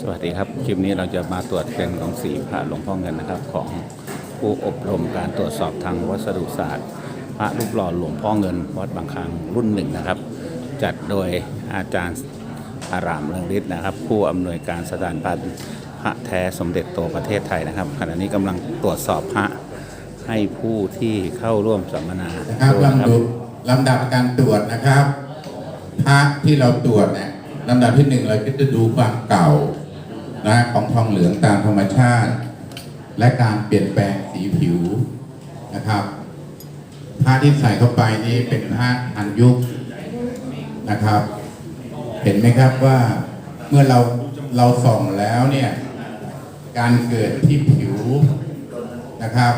สวัสดีครับคลิปนี้เราจะมาตรวจเป็นของสีพระหลวงพ่อเงินนะครับ ของผู้อบรมการตรวจสอบทางวัสดุศาสตร์ พระรูปหล่อหลวงพ่อเงิน วัดบางคลังรุ่นหนึ่งนะครับ จัดโดยอาจารย์อารามเรืองฤทธิ์นะครับ ผู้อำนวยการสถานพันพระแท้สมเด็จโตประเทศไทยนะครับขณะนี้กำลังตรวจสอบพระให้ผู้ที่เข้าร่วมสัมมนานะครับดูนะคลำรับดับลำดับการตรวจนะครับพระที่เราตรวจเนี่ยลำดับที่หนึ่งเราก็จะดูความเก่า นะของทองเหลืองตามธรรมชาติ และการเปลี่ยนแปลงสีผิวนะครับผ้าที่ใส่เข้าไปนี่เป็นผ้าอันยุคนะครับ เห็นไหมครับว่าเมื่อเราเราส่องแล้วเนี่ยการเกิดที่ผิวนะครับ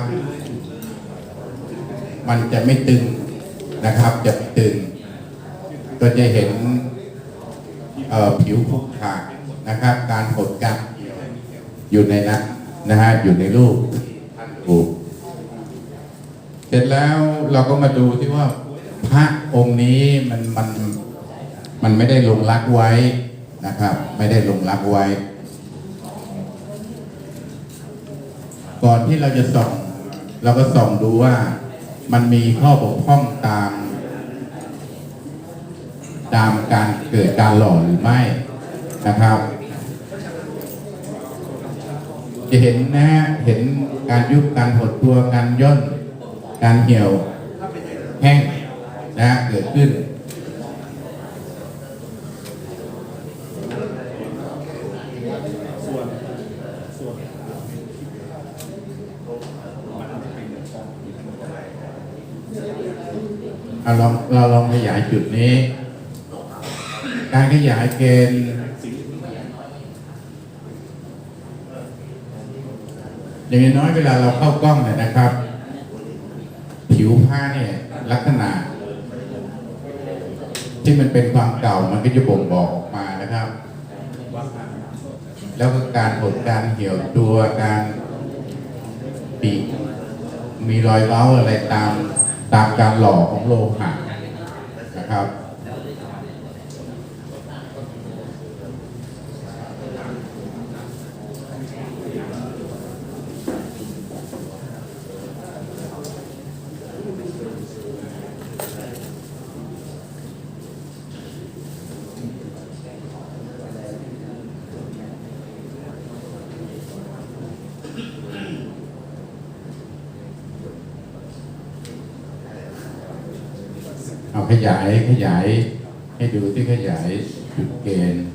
มันจะไม่ตึงนะครับ จะตึงก็จะเห็นผิวผุขาก นะครับ การหดกันอยู่ในนั้นนะฮะอยู่ในรูปถูกเสร็จแล้วเราก็มาดูที่ว่าพระองค์นี้มันมันมันไม่ได้ลงรักไว้นะครับ ไม่ได้ลงรักไว้ ก่อนที่เราจะส่อง เราก็ส่องดูว่ามันมีข้อบกพร่องตาม ตามการเกิดการหล่อหรือไม่นะครับ จะเห็นนะฮะเห็นการยุบการหดตัวการย่น การเหี่ยวแห้งนะฮะเกิดขึ้น เราลองเราลองขยายจุดนี้ การขยายเกณฑ์ อย่างน้อยเวลาเราเข้ากล้องเนี่ยนะครับ ผิวผ้าเนี่ยลักษณะ ที่มันเป็นความเก่ามันก็จะบ่งบอกออกมานะครับ แล้วก็การหดการเหี่ยวตัวการปีกมีรอยเว้าอะไรตามตามการหล่อของโลหะนะครับ ขยายขยาย ให้ดูที่ขยายจุดเกณฑ์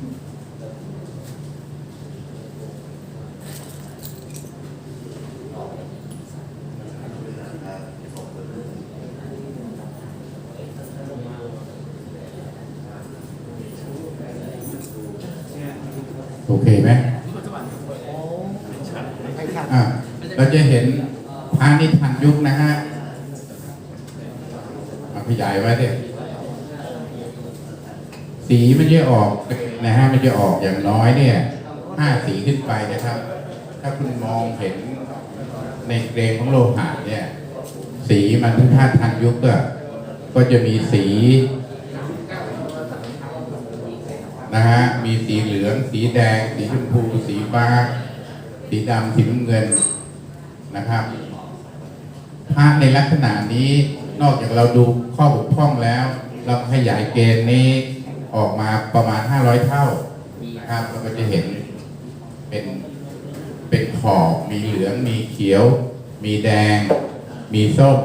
โอเคไหมอะเราจะเห็นพาณิทันยุคนะฮะ เอาขยายไว้ดิสีมันจะออกนะฮะมันจะออกอย่างน้อยเนี่ยห้าสีขึ้นไปนะครับ ถ้าคุณมองเห็นในเกรดของโลหะเนี่ย สีมันถ้าทันยุคก็ก็จะมีสีนะฮะมีสีเหลือง สีแดง สีชมพู สีฟ้า สีดำสีน้ำเงินนะครับพระในลักษณะนี้ นอกจากเราดูข้อบกพร่องแล้ว เราขยายเกณฑ์นี้ออกมาประมาณ 500 เท่านะครับเราก็จะเห็นเป็นเป็นขอบมีเหลืองมีเขียว มีแดง มีส้ม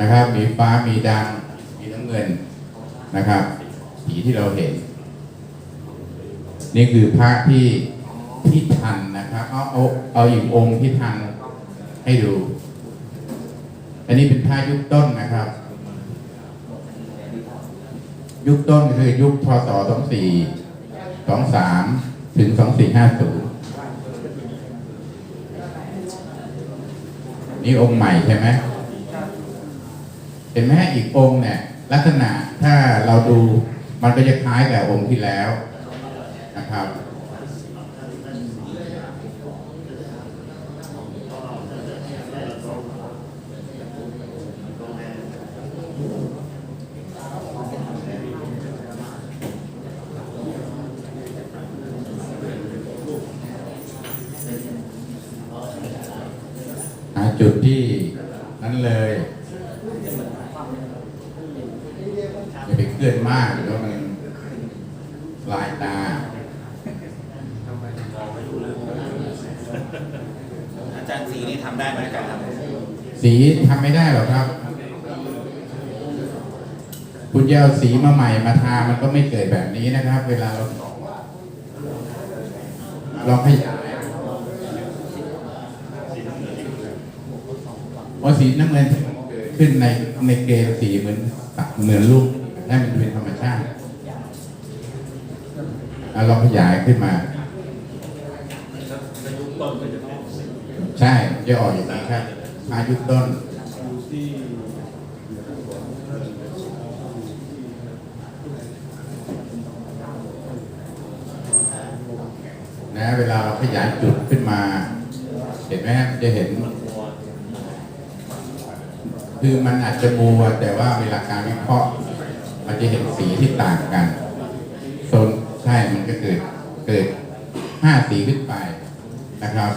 นะครับ มีฟ้ามีดำมีน้ำเงินนะครับ สีที่เราเห็น นี่คือพระที่ที่ทันนะครับเอาเอาเอาอีกองค์ที่ทันให้ดู อันนี้เป็นผ้ายุคต้นนะครับ ยุคต้นคือยุคพศสองสี่สองสามถึงสองสี่ห้าศูนย์นี่องค์ใหม่ใช่ไหมเห็นไหมอีกองค์เนี่ย ลักษณะถ้าเราดูมันก็จะคล้ายกับองค์ที่แล้วนะครับ จุดที่ นั้นเลยอย่าไปเคลื่อนมากเดี๋ยวมันลายตาอาจารย์สีนี่ทำได้ไหมอาจารย์ครับสีทำไม่ได้หรอกครับ คุณจะเอาสีมาใหม่มาทามันก็ไม่เกิดแบบนี้นะครับ เวลาเราลองขยา พอสีน้ำเงินขึ้นในในเกณฑ์สีเหมือนเหมือนลูกนั่นมันเป็นธรรมชาติเอาขยายขึ้นมา ใช่จะออกอย่างนี้ครับอายุต้นนะเวลาเราขยายจุดขึ้นมา เห็นไหมจะเห็น คือมันอาจจะมัวแต่ว่าเวลาการวิเคราะห์มันจะเห็นสีที่ต่างกันโซนใช่มันก็เกิดเกิดห้าสีขึ้นไปนะครับ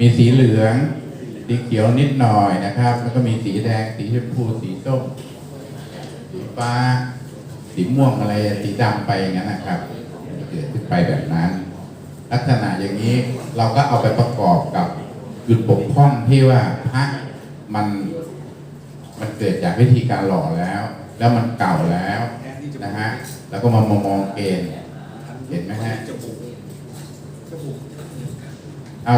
มีสีเหลืองสีเขียวนิดหน่อยนะครับ แล้วก็มีสีแดง สีชมพู สีส้ม สีฟ้า สีม่วงอะไร สีดำไปอย่างนั้นนะครับเกิดขึ้นไปแบบนั้น ลักษณะอย่างนี้เราก็เอาไปประกอบกับจุดบกพร่องที่ว่าพระ มันมันเกิดจากวิธีการหล่อแล้ว แล้วมันเก่าแล้วนะฮะแล้วก็มามามองเกณฑ์เห็นไหมฮะเอา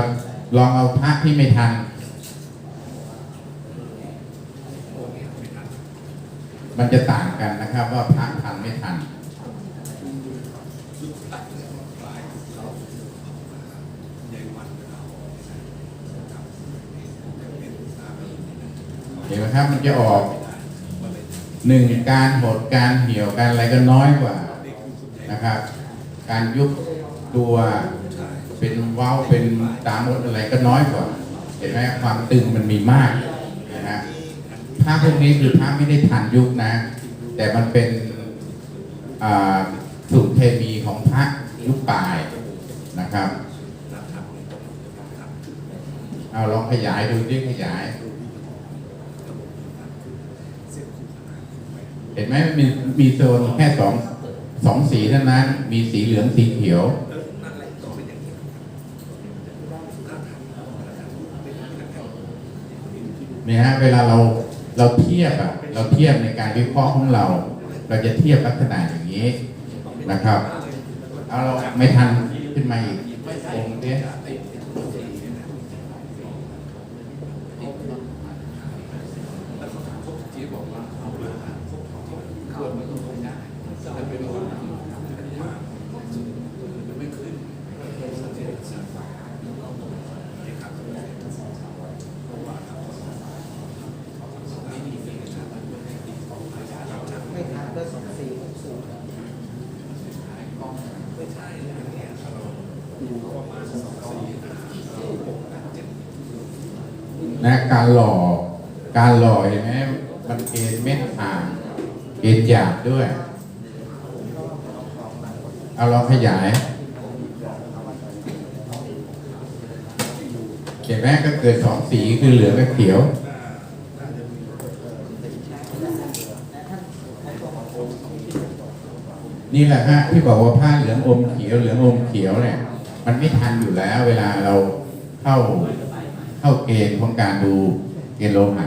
ลองเอาพระที่ไม่ทัน มันจะต่างกันนะครับ ว่าพระทันไม่ทัน ห็นไหมครับมันจะออกหนึ่งการหดการเหี่ยวการอะไรก็น้อยกว่านะครับ การยุบตัวเป็นเว้าเป็นตามดอะไรก็น้อยกว่า เห็นไหมความตึงมันมีมากนะฮะผ้าพพวกนี้คือผ้าไม่ได้ทันยุคนะ แต่มันเป็นสูตรเคมีของพระยุคปลายนะครับเอาลองขยายดูดิขยาย เห็นไหมมีมีโซนแค่สองสองสีเท่านั้น มีสีเหลืองสีเขียวเนี่ยฮะเวลาเราเราเทียบอะเราเทียบในการวิเคราะห์ของเรา เราจะเทียบลักษณะอย่างนี้นะครับ เอาเราไม่ทันขึ้นมาอีกองค์เนี้ยนะ การหล่อ การหล่อเห็นไหมมันเกณฑ์เม็ดห่างเกณฑ์หยาบด้วย เอาเราขยาย เห็นไหมก็เกิดสองสีคือเหลืองกับเขียวนี่แหละฮะที่บอกว่าผ้าเหลืองอมเขียวเหลืองอมเขียวเนี่ยมันไม่ทันอยู่แล้ว เวลาเราเข้า เข้าเกณฑ์ของการดูเกณฑ์โลหะ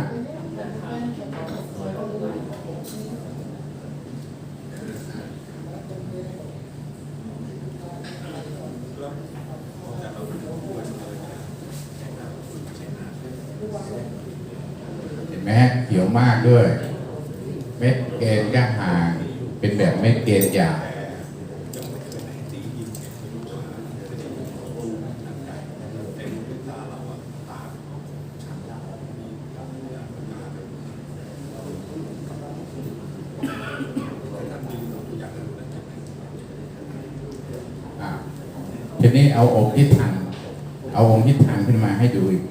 เห็นไหมเขียวมากด้วย เม็ดเกณฑ์ก็ห่างเป็นแบบเม็ดเกณฑ์หยาบอะ ทีนี้เอาองค์ที่ทันเอาองค์ที่ทันขึ้นมาให้ดูอีก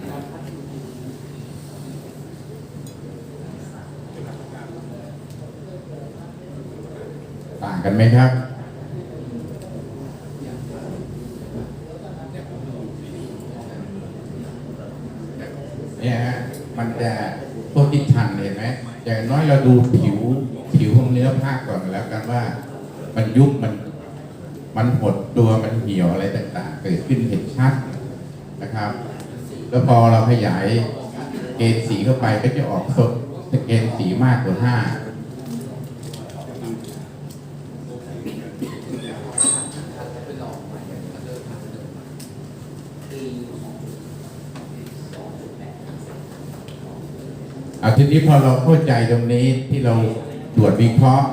ต่างกันไหมครับกมันจะโทษทิศทันเห็นไหมอย่างน้อยเราดูผิวผิวของเนื้อผ้าก่อนแล้วกันว่า มันยุบมัน มันหดตัวมันเหี่ยวอะไรต่างๆ เกิดขึ้นเห็นชัดนะครับ แล้วพอเราขยายเกณฑ์สีเข้าไปก็จะออกสดเกณฑ์สีมากกว่าห้าเอาทีนี้พอเราเข้าใจตรงนี้ที่เราตรวจวิเคราะห์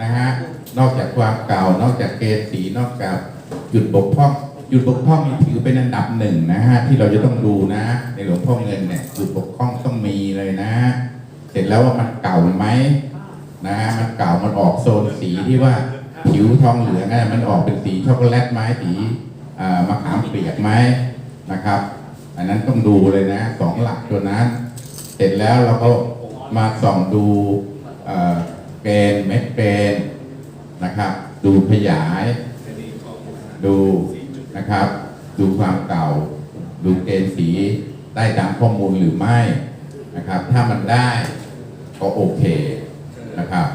นะฮะ นอกจากความเก่า นอกจากเกณฑ์สีนอกจากจุดบกพร่องจุดบกพร่องนี่ถือเป็นอันดับหนึ่งนะฮะที่เราจะต้องดูนะ ในหลวงพ่อเงินเนี่ยจุดบกพร่องต้องมีเลยนะ เสร็จแล้วว่ามันเก่าไหมนะฮะมันเก่ามันออกโซนสีที่ว่าผิวทองเหลืองอะมันออกเป็นสีช็อกโกแลตไหมสีมะขามเปียกไหมนะครับ อันนั้นต้องดูเลยนะสองหลักตัวนั้น เสร็จแล้วเราก็มาส่องดูเอ่อเกณฑ์เม็ดเกณฑ์ นะครับ ดูขยาย ดูนะครับ ดูความเก่า ดูเกณฑ์สีได้ตามข้อมูลหรือไม่นะครับ ถ้ามันได้ก็โอเคนะครับ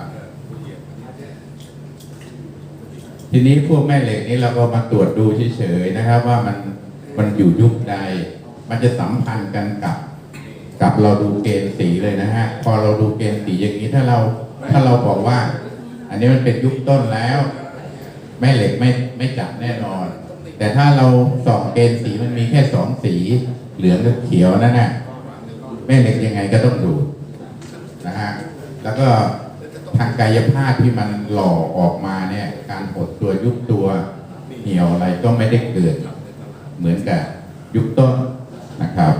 ทีนี้พวกแม่เหล็กนี้เราก็มาตรวจดูเฉยๆนะครับ ว่ามันมันอยู่ยุคใด มันจะสัมพันธ์กันกับ กับเราดูเกณฑ์สีเลยนะฮะพอเราดูเกณฑ์สีอย่างนี้ถ้าเราถ้าเราบอกว่า อันนี้มันเป็นยุคต้นแล้ว แม่เหล็กไม่ไม่จับแน่นอน แต่ถ้าเราส่องเกณฑ์สีมันมีแค่สองสี เหลืองกับเขียวนั่นน่ะแม่เหล็กยังไงก็ต้องดูนะฮะแล้วก็ทางกายภาพที่มันหล่อออกมาเนี่ย การหดตัวยุบตัวเหี่ยวอะไรก็ไม่ได้เกิด เหมือนกับยุคต้นนะครับ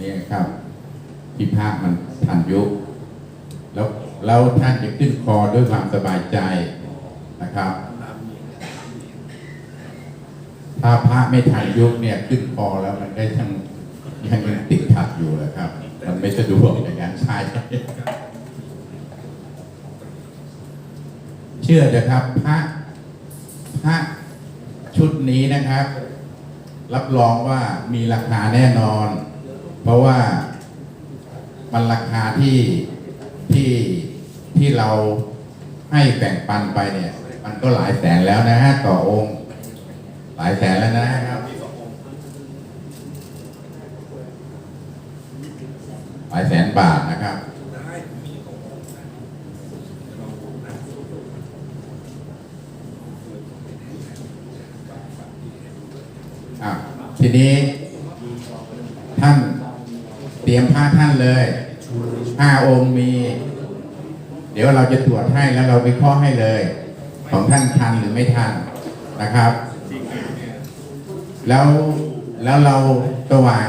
นี่ครับที่ภาพมันทันยุคแล้วแล้วท่านจะขึ้นคอด้วยความสบายใจนะครับ ถ้าพระไม่ทันยุคเนี่ยขึ้นคอแล้วมันได้ทั้งยังยังติดขัดอยู่เลยครับ มันไม่สะดวกอย่างนั้นใช่เชื่อเถอะครับพระพระชุดนี้นะครับ รับรองว่ามีราคาแน่นอน เพราะว่ามันราคาที่ที่ที่เราให้แบ่งปันไปเนี่ย มันก็หลายแสนแล้วนะฮะต่อองค์ หลายแสนแล้วนะครับหลายแสนบาทนะครับทีนี้ท่าน ตรียมผ้าท่านเลยห้าองค์มี เดี๋ยวเราจะตรวจให้แล้วเราวิเคราะห์ให้เลย ของท่านทันหรือไม่ทันนะครับ แล้วแล้วเราสว่าง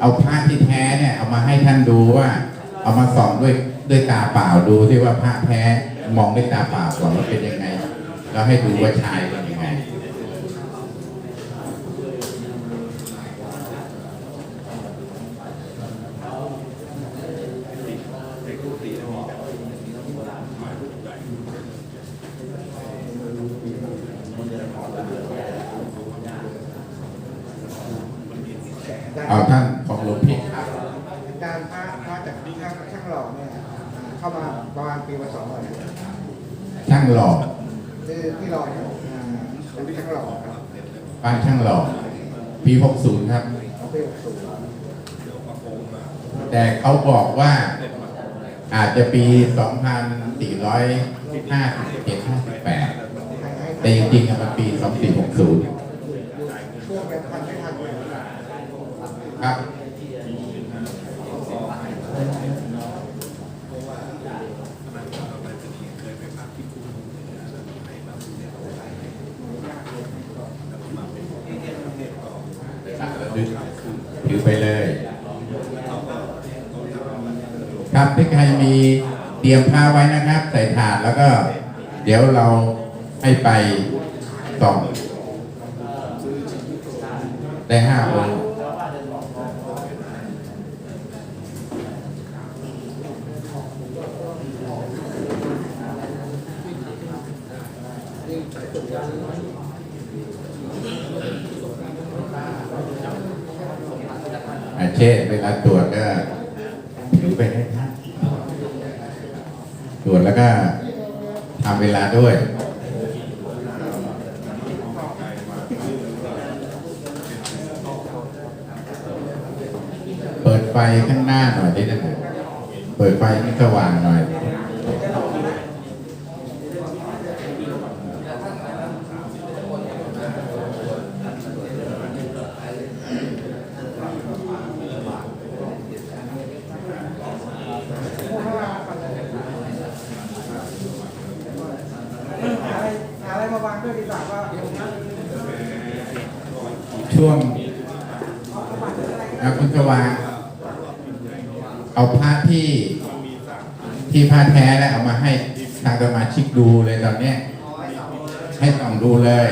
เอาผ้าที่แท้เนี่ยเอามาให้ท่านดูว่า เอามาส่องด้วยด้วยตาเปล่าดูที่ว่าผ้าแท้มองด้วยตาเปล่าก่อนว่าเป็นยังไง แล้วให้ดูว่าชายเป็นยังไง เอาท่านของหลวงพี่ครับ การพระพระจากช่างช่างหล่อเนี่ยอ่าเข้ามาประมาณปีละสองร้อย ช่างหล่อ คือที่หล่อเนี่ยอ่าเป็นช่างหล่อครับ บ้านช่างหล่อ ปี60ครับ แต่เขาบอกว่าอาจจะปี 2457 58 แต่จริงๆมันปี 2460 ครับ ครับที่ใครมีเตรียมผ้าไว้นะครับ ใส่ถาดแล้วก็ เดี๋ยวเราให้ไปต่องได้ห้าองค์เช่เวลาตรวจก็ ไปให้ท่านตรวจแล้วก็ทำเวลาด้วยเปิดไฟข้างหน้าหน่อยดินะเปิดไฟให้สว่างหน่อย หาอะไร หาอะวังด้วยดีกว่าว่าช่วงนะคุณสวางเอาผ้าที่ที่ผ้าแท้แล้วเอามาให้ทางสมาชิกดูเลยตอนนี้ให้ส่องดูเลย